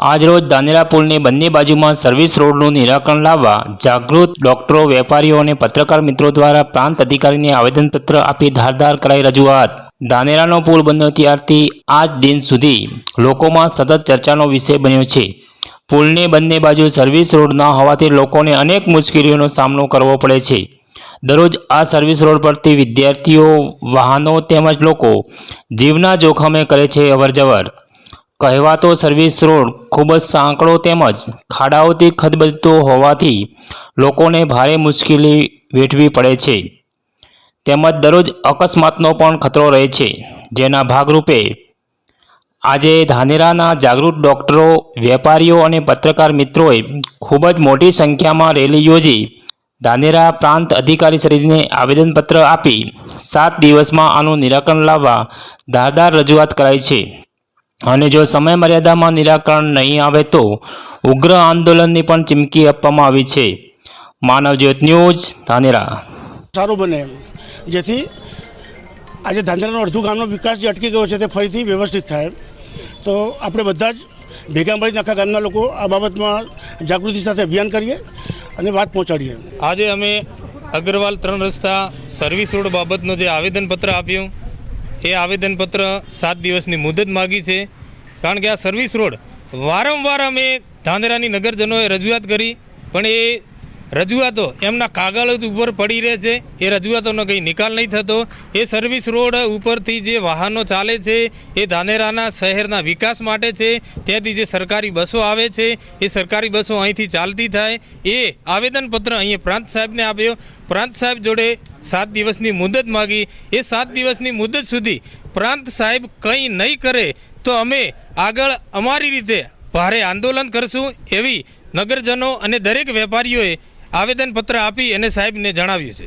આજરોજ દાનેરા પુલની બંને બાજુમાં સર્વિસ રોડનું નિરાકરણ લાવવા જાગૃત ડોક્ટરો, વેપારીઓ અને પત્રકાર મિત્રો દ્વારા પ્રાંત અધિકારીને આવેદનપત્ર આપી ધારદાર કરાઈ રજૂઆત. દાનેરાનો પુલ બન્યો ત્યારથી આજ દિન સુધી લોકોમાં સતત ચર્ચાનો વિષય બન્યો છે. પુલની બંને બાજુ સર્વિસ રોડ ન હોવાથી લોકોને અનેક મુશ્કેલીઓનો સામનો કરવો પડે છે. દરરોજ આ સર્વિસ રોડ પરથી વિદ્યાર્થીઓ, વાહનો તેમજ લોકો જીવના જોખમે કરે છે અવરજવર. કહેવાતો સર્વિસ રોડ ખૂબ જ સાંકડો તેમજ ખાડાઓથી ખદબદતો હોવાથી લોકોને ભારે મુશ્કેલી વેઠવી પડે છે. તેમજ દરરોજ અકસ્માતનો પણ ખતરો રહે છે. જેના ભાગરૂપે આજે ધાનેરાના જાગૃત ડોક્ટરો, વેપારીઓ અને પત્રકાર મિત્રોએ ખૂબ જ મોટી સંખ્યામાં રેલી યોજી ધાનેરા પ્રાંત અધિકારીશ્રીને આવેદનપત્ર આપી સાત દિવસમાં આનું નિરાકરણ લાવવા ધારદાર રજૂઆત કરાઈ છે. અને જો સમય મર્યાદામાં નિરાકરણ નહીં આવે તો ઉગ્ર આંદોલનની પણ ચીમકી આપવામાં આવી છે. માનવજ્યોત ન્યૂઝ ધાનેરા. સારું બને એમ. જેથી આજે ધાંધરાનો અડધું ગામનો વિકાસ જે અટકી ગયો છે તે ફરીથી વ્યવસ્થિત થાય તો આપણે બધા જ ભેગા મળીને આખા ગામના લોકો આ બાબતમાં જાગૃતિ સાથે અભિયાન કરીએ અને વાત પહોંચાડીએ. આજે અમે અગ્રવાલ ત્રણ રસ્તા સર્વિસ રોડ બાબતનું જે આવેદનપત્ર આપ્યું એ આવેદનપત્ર સાત દિવસની મુદત માગી છે. કારણ કે આ સર્વિસ રોડ વારંવાર અમે ધાંધરાની નગરજનોએ રજૂઆત કરી, પણ એ રજૂઆતો એમના કાગળ જ ઉપર પડી રહે છે. એ રજૂઆતોનો કંઈ નિકાલ નહીં થતો. એ સર્વિસ રોડ ઉપરથી જે વાહનો ચાલે છે, એ ધાનેરાના શહેરના વિકાસ માટે છે. ત્યાંથી જે સરકારી બસો આવે છે, એ સરકારી બસો અહીંથી ચાલતી થાય. એ આવેદનપત્ર અહીંયા પ્રાંત સાહેબને આપ્યો. પ્રાંત સાહેબ જોડે સાત દિવસની મુદત માગી. એ સાત દિવસની મુદત સુધી પ્રાંત સાહેબ કંઈ નહીં કરે તો અમે આગળ અમારી રીતે ભારે આંદોલન કરશું એવી નગરજનો અને દરેક વેપારીઓએ આવેદનપત્ર આપી અને સાહેબને જણાવ્યું છે